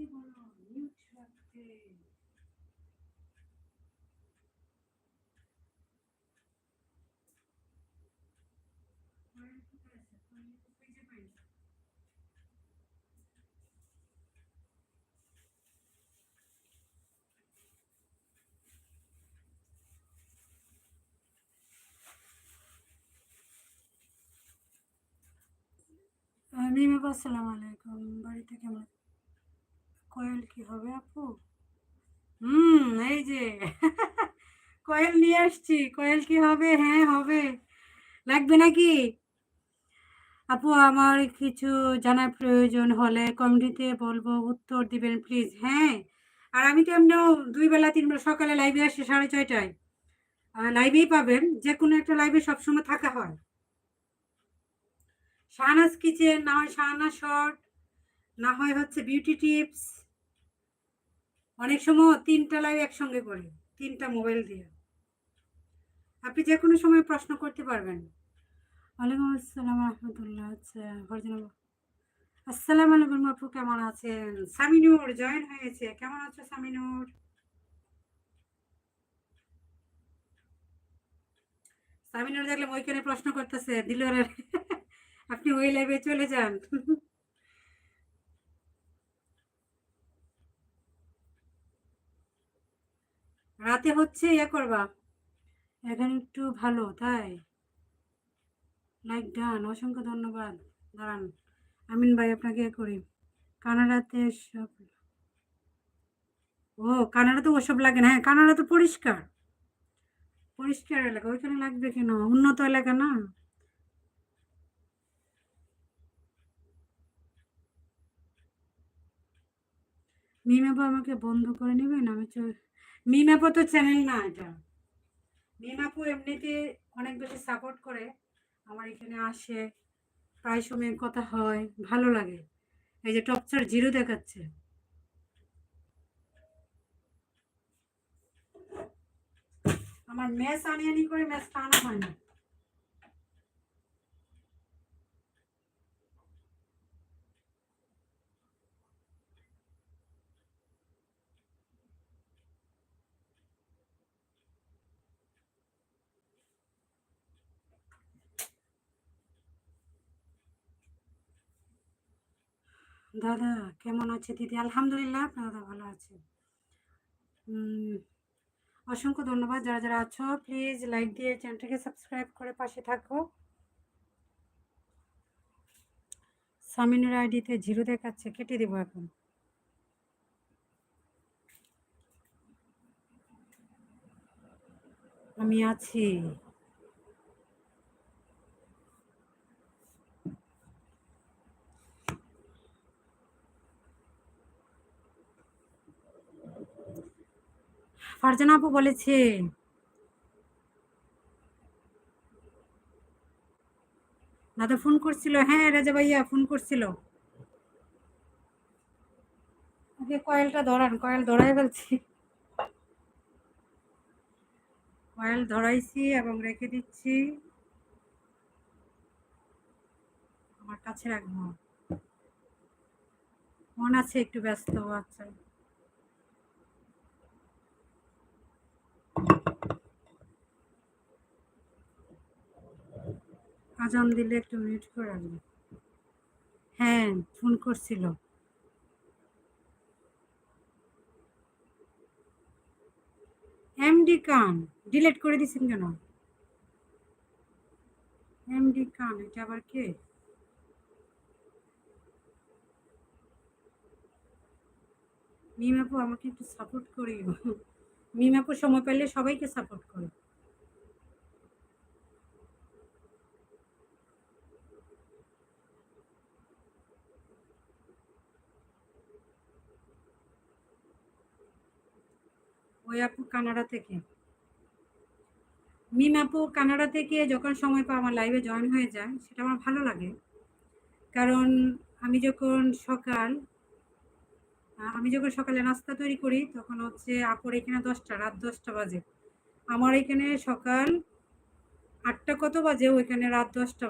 কি বলো মিউট রাখতে আমি বাবা আসসালামু আলাইকুম বাড়িতে কেমন কোয়েল কি হবে আপু? হুম, এই যে। কোয়েল নিয়ে আসছি। কোয়েল কি হবে? হ্যাঁ হবে। লাগবে নাকি? আপু, আমার কিছু জানার প্রয়োজন হলে কমিটিতে বলব, উত্তর দিবেন প্লিজ হ্যাঁ আর আমি তো এমনিও দুই বেলা, তিন বেলা সকালে লাইভে আসি সাড়ে ছয়টায়। লাইভেই পাবেন। যে কোনো একটা লাইভে সবসময় থাকা হয়। শাহনাজ কিচেন, না হয় শাহনাজ শর্ট, না হয় হচ্ছে বিউটি টিপস অনেক সময় তিনটা লাইভ একসঙ্গে করি তিনটা মোবাইল দিয়ে। আপনি যে কোনো সময় প্রশ্ন করতে পারবেন। ওয়ালাইকুম আসসালাম রহমতুল্লাহ আচ্ছা ফরজানা আসসালামু আলাইকুম আপু কেমন আছেন? সামিনুর জয়েন হয়েছে। কেমন আছো সামিনুর? সামিনুর দেখলে ওইখানে প্রশ্ন করতেছে দিলরের আপনি ওই লাইভে চলে যান। রাতে হচ্ছে ইয়ে করবা। এখন একটু ভালো, তাই? লাইক ডান অসংখ্য ধন্যবাদ। দাঁড়ান, আমিন ভাই আপনাকে ইয়ে করি। কানাডাতে সব ও কানাডা তো ওসব লাগে না? হ্যাঁ কানাডা তো পরিষ্কার। পরিষ্কার এলাকা, ওইখানে লাগবে কেন? উন্নত এলাকা না? মিমাপু আমাকে বন্ধ করে নেবেন? আমি মিমাপু তো চ্যানেল না এটা। মিমাপু এমনিতে অনেক বেশি সাপোর্ট করে, আমার এখানে আসে, প্রায় সময় কথা হয়, ভালো লাগে। এই যে টপচার জিরো দেখাচ্ছে। আমার ম্যাচ আনি আনি করে ম্যাচ টানা হয় না। দাদা, কেমন আছে দিদি? আলহামদুলিল্লাহ দাদা ভালো আছে অসংখ্য ধন্যবাদ যারা যারা আছো। প্লিজ লাইক দিয়ে চ্যানেলটাকে সাবস্ক্রাইব করে পাশে থাকো। সামিনের আইডিতে জিরো দেখাচ্ছে, কেটে দেবো এখন। আমি আছি। ফারজানা আপু বলেছে দাদা ফোন করছিল। হ্যাঁ রাজা ভাইয়া ফোন করছিল। কয়েলটা ধরান, কয়েল ধরাই ফেলছি। কয়েল ধরাইছি এবং রেখে দিচ্ছি। আমার কাছে রাখব। মন আছে একটু ব্যস্ত আচ্ছা। আজান দিলে একটু মিউট করে রাখবে। হ্যাঁ ফোন করছিল। এমডি কান ডিলেট করে দিছেন কেন? এমডি কান এটা আবার কে? মিমাপু আমাকে একটু সাপোর্ট করিও। মিমাপু সময় পেলে সবাইকে সাপোর্ট করে। ওই আপু কানাডা থেকে। মিম আপু কানাডা থেকে যখন সময় পাও আমার লাইভে জয়েন হয়ে যায়, সেটা আমার ভালো লাগে। কারণ আমি যখন সকাল আমি যখন সকালে নাস্তা তৈরি করি, তখন হচ্ছে আপুর এখানে দশটা, রাত দশটা বাজে। আমার এখানে সকাল আটটা কত বাজে? ওইখানে রাত দশটা